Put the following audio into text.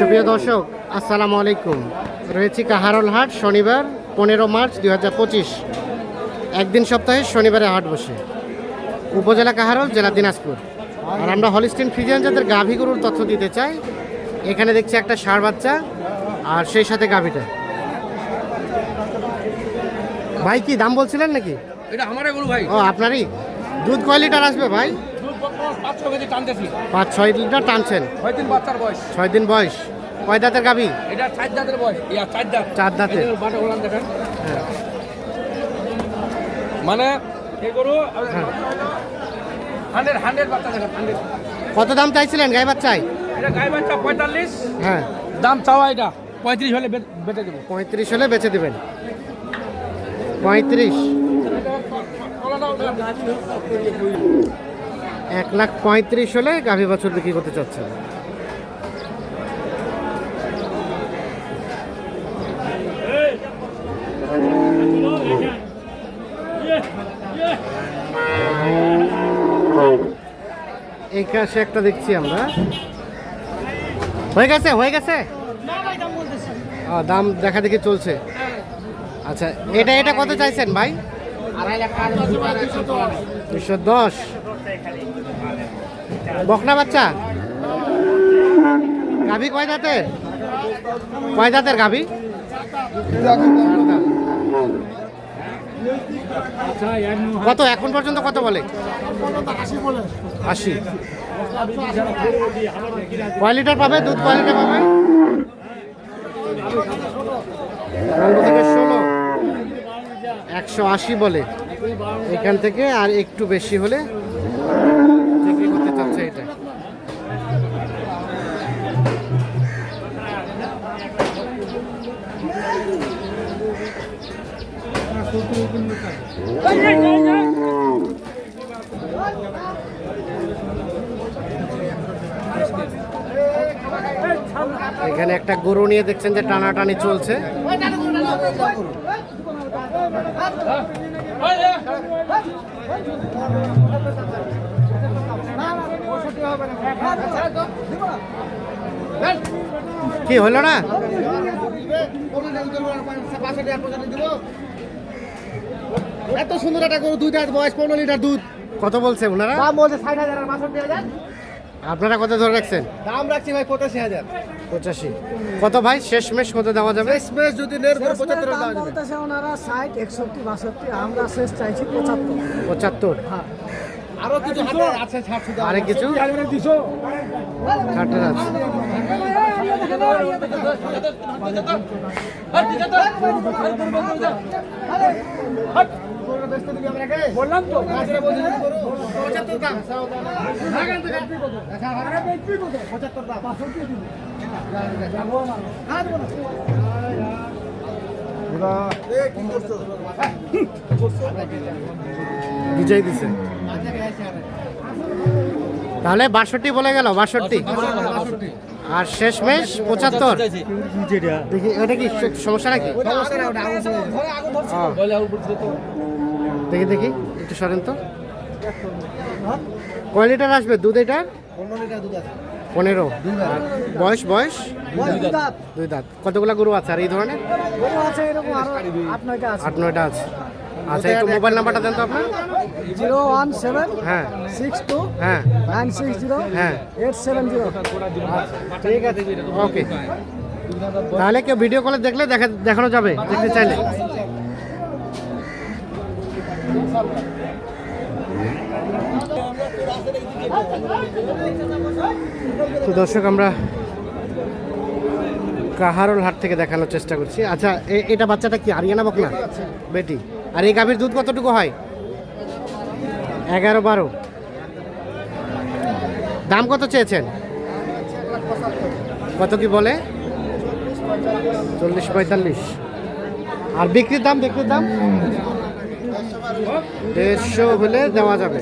সুপ্রিয় দর্শক আসসালামু আলাইকুম। রয়েছি কাহারল হাট শনিবার পনেরো মার্চ দুই হাজার পঁচিশ। একদিন সপ্তাহে শনিবারে হাট বসে। উপজেলা কাহারল জেলা দিনাজপুর। আর আমরা হলিস্টিন ফ্রিজিয়ান যাদের গাভী গরুর তথ্য দিতে চাই। এখানে দেখছি একটা ষাঁড় বাচ্চা আর সেই সাথে গাভীটা। ভাই কি দাম বলছিলেন নাকি? এটা আমারে গরু ভাই। ও আপনারই? দুধ কয় লিটার আসবে ভাই? পাঁচ ছয় লিটার টানছেন? ছয় দিন বয়স। ছয় দিন বয়স। কয় দাঁতের গাভী? এটা চার দাঁতের বয়স। ইয়া চার দাঁত। চার দাঁতের। দেখেন। মানে হ্যাঁ। কত দাম চাইছিলেন গাই বাচ্চায়? এটা গাই বাচ্চা পঁয়তাল্লিশ। হ্যাঁ। দাম চাওয়া এটা। পঁয়ত্রিশ হলে বেচে দেবো। পঁয়ত্রিশ হলে বেচে দেবেন। পঁয়ত্রিশ। এক লাখ পঁয়ত্রিশ হলে গাভী বছর বিক্রি করতে চাচ্ছেন। এই কাছে একটা দেখছি আমরা। হয়ে গেছে হয়ে গেছে? দাম দেখা দেখি চলছে। আচ্ছা এটা এটা কত চাইছেন ভাই? দুশো দশ। বকনা বাচ্চা? গাভী কয় দাঁতের? কয় দাঁতের গাভী? কত, এখন পর্যন্ত কত বলে? আশি। কয় লিটার পাবে? দুধ কয় লিটার পাবে? একশো আশি বলে। এখান থেকে আর একটু বেশি হলে এখানে একটা গরু নিয়ে দেখছেন যে টানাটানি চলছে। কি হলো না? এত সুন্দর একটা গরু দুই দাঁত বয়স পনেরো লিটার দুধ। কত বলছে ওনারা? দাম বলছে ষাট হাজার আর বাষট্টি হাজার। আপনারা কত ধরে রাখছেন? দাম রাখছি ভাই পঁচাশি হাজার। পঁচাশি। কত ভাই? শেষ মেশ কত দেওয়া যাবে? যদি পঁচাত্তর দাম দাম বলতেছে ওনারা ষাট একষট্টি বাষট্টি আমরা শেষ চাইছি পঁচাত্তর। পঁচাত্তর। হ্যাঁ। আরও কিছু হাতে আছে ছাড় আরে কিছু ষাটের আছে। বললাম তো পঁচাত্তর দাম। বিজয় দিছে। তাহলে বাষট্টি বলে গেল বাষট্টি। আর শেষ মেশ পঁচাত্তর দেখি ওটা কি সমস্যা নাকি? দেখি দেখি একটু সরেন তো। কয় লিটার আসবে দুধ এটার? পনেরো লিটার পনেরো। বয়স বয়স? দুই দাঁত। কতগুলা গরু আছে আর এই ধরনের? গরু আছে এরকম আরও আট নয়টা আছে। আট নয়টা আছে। আচ্ছা একটু মোবাইল নাম্বারটা দেন তো আপনার। জিরো ওয়ান সেভেন হ্যাঁ। সিক্স টু হ্যাঁ। নাইন সিক্স জিরো হ্যাঁ। Eight seven zero. ঠিক আছে। ওকে। তাহলে কেউ ভিডিও কলে দেখলে দেখা দেখানো যাবে দেখতে চাইলে। তো দর্শক আমরা কাহারোল হাট থেকে দেখানোর চেষ্টা করছি। আচ্ছা এটা বাচ্চাটা কি আরিয়ানা বকনা? বেটি? আর এই গাভীর দুধ কতটুকু হয়? এগারো বারো। দাম কত চেয়েছেন? কত কি বলে? চল্লিশ পঁয়তাল্লিশ। আর বিক্রির দাম বিক্রির দাম? দেড়শো হলে দেওয়া যাবে।